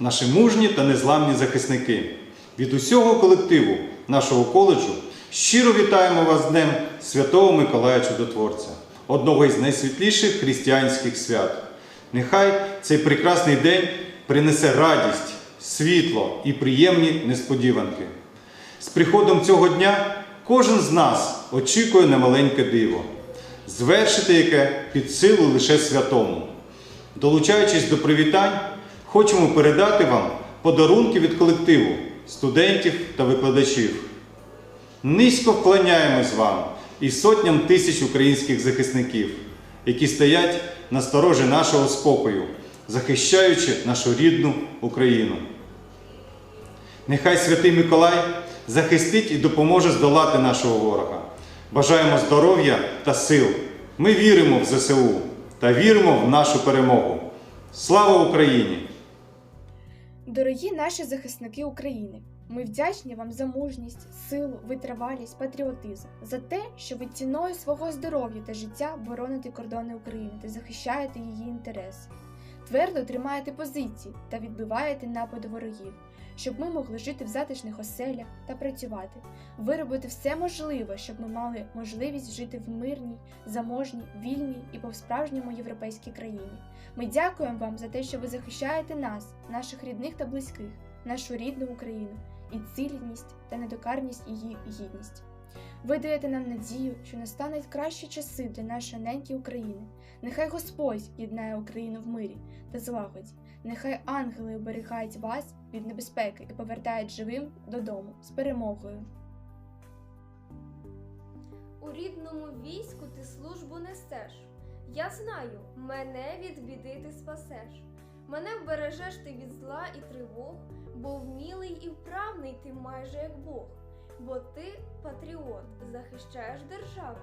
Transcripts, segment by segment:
наші мужні та незламні захисники. Від усього колективу нашого коледжу щиро вітаємо вас з Днем Святого Миколая Чудотворця, одного із найсвітліших християнських свят. Нехай цей прекрасний день принесе радість, світло і приємні несподіванки. З приходом цього дня кожен з нас очікує на маленьке диво, звершити яке під силу лише святому. Долучаючись до привітань, хочемо передати вам подарунки від колективу, студентів та викладачів. Низько вклоняємось вам і сотням тисяч українських захисників, які стоять на сторожі нашого спокою, захищаючи нашу рідну Україну. Нехай святий Миколай захистить і допоможе здолати нашого ворога. Бажаємо здоров'я та сил. Ми віримо в ЗСУ та віримо в нашу перемогу. Слава Україні! Дорогі наші захисники України, ми вдячні вам за мужність, силу, витривалість, патріотизм, за те, що ви ціною свого здоров'я та життя бороните кордони України та захищаєте її інтереси. Твердо тримаєте позиції та відбиваєте напади ворогів, щоб ми могли жити в затишних оселях та працювати. Ви робите все можливе, щоб ми мали можливість жити в мирній, заможній, вільній і по-справжньому європейській країні. Ми дякуємо вам за те, що ви захищаєте нас, наших рідних та близьких, нашу рідну Україну, і цілісність та недокарність її гідність. Ви даєте нам надію, що настануть кращі часи для нашої неньки України. Нехай Господь єднає Україну в мирі та злагоді. Нехай ангели оберігають вас від небезпеки і повертають живим додому з перемогою. У рідному війську ти службу несеш. Я знаю, мене від біди ти спасеш. Мене вбережеш ти від зла і тривог, бо вмілий і вправний ти майже як Бог. Бо ти патріот, захищаєш державу,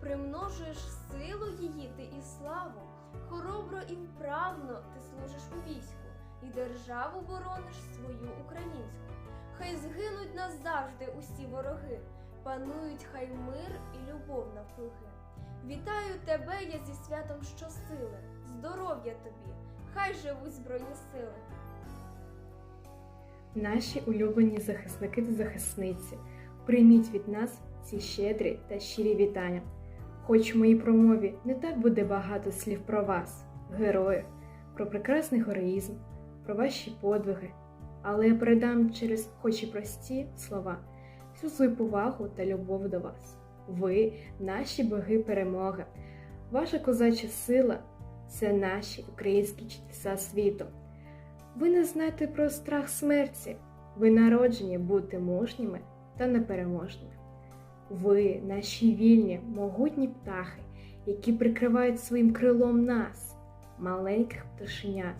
примножуєш силу її ти і славу. Хоробро і вправно ти служиш у війську, і державу борониш свою українську. Хай згинуть назавжди усі вороги, панують хай мир і любов навкруги. Вітаю тебе я зі святом щосили, здоров'я тобі, хай живуть збройні сили. Наші улюблені захисники та захисниці, прийміть від нас ці щедрі та щирі вітання. Хоч в моїй промові не так буде багато слів про вас, героїв, про прекрасний героїзм, про ваші подвиги, але я передам через хоч і прості слова всю свою повагу та любов до вас. Ви наші боги перемоги, ваша козача сила це наші українські чудеса світу. Ви не знаєте про страх смерті, ви народжені бути мужніми та непереможними. Ви, наші вільні, могутні птахи, які прикривають своїм крилом нас, маленьких пташенят,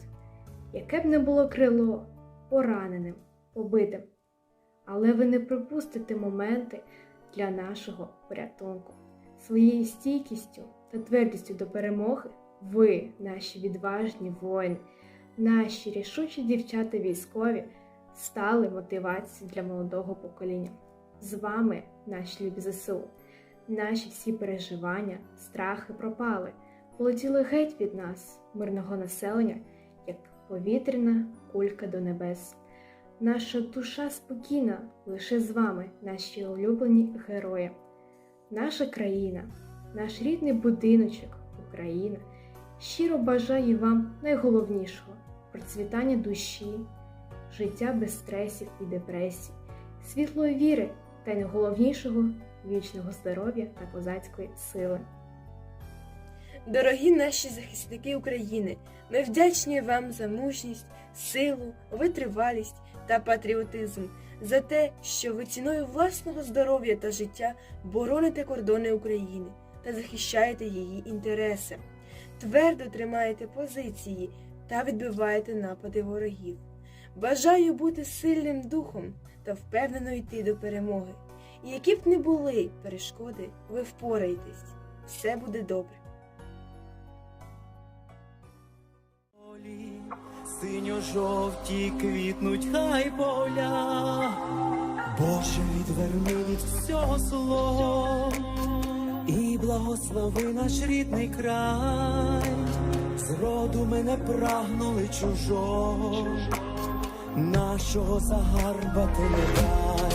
яке б не було крило пораненим, побитим. Але ви не пропустите моменти для нашого порятунку. Своєю стійкістю та твердістю до перемоги ви, наші відважні воїни, наші рішучі дівчата військові стали мотивацією для молодого покоління. З вами, наші любі ЗСУ, наші всі переживання, страхи пропали, полетіли геть від нас, мирного населення, як повітряна кулька до небес. Наша душа спокійна лише з вами, наші улюблені герої. Наша країна, наш рідний будиночок, Україна, щиро бажає вам найголовнішого процвітання душі, життя без стресів і депресій, світлої віри та найголовнішого вічного здоров'я та козацької сили. Дорогі наші захисники України, ми вдячні вам за мужність, силу, витривалість та патріотизм, за те, що ви ціною власного здоров'я та життя бороните кордони України та захищаєте її інтереси, твердо тримаєте позиції та відбиваєте напади ворогів. Бажаю бути сильним духом та впевнено йти до перемоги. І які б не були перешкоди, ви впораєтесь. Все буде добре. Синьо-жовті квітнуть хай поля, Боже, відверни від всього зло і благослови наш рідний край, зроду мене прагнули чужого, нашого загарбати не дай.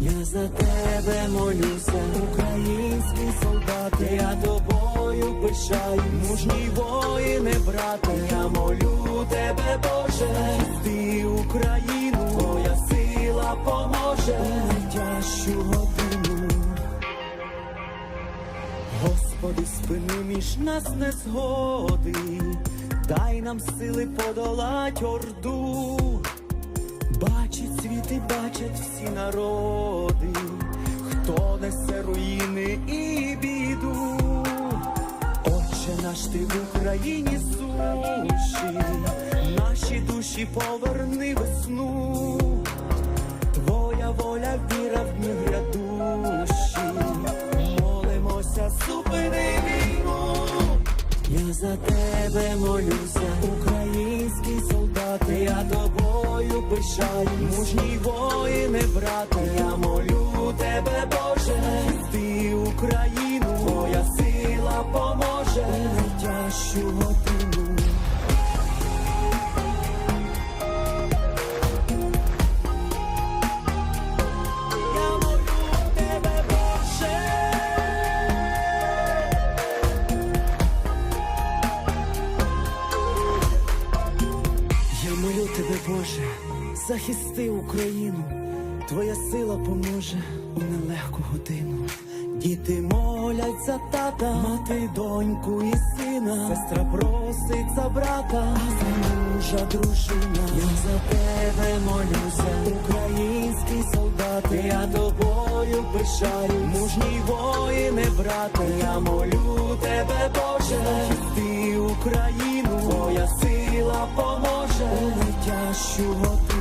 Я за тебе молюся, український солдат, я тобою пишаю, мужній воїне, брате, я молю тебе, Боже, ти Україну, твоя сила поможе у найтяжчу годину. Господи, спини між нас не згоди, дай нам сили подолать орду. Бачать всі народи, хто несе руїни і біду. Отче наш ти в Україні суші, наші душі поверни весну. Твоя воля, віра в дні грядущі, молимося, зупини війну. Я за тебе молюся, український солдат, я тобою пишаю, мужній воїне, Боже, захисти Україну, твоя сила поможе у нелегку годину. Діти молять за тата, мати доньку і сина, сестра просить за брата, а за мужа дружина. Я за тебе молюся, український солдат, я тобою пишаю, мужній воїне, брате, я молю тебе, Боже, ти Україну, твоя сила поможе acho o.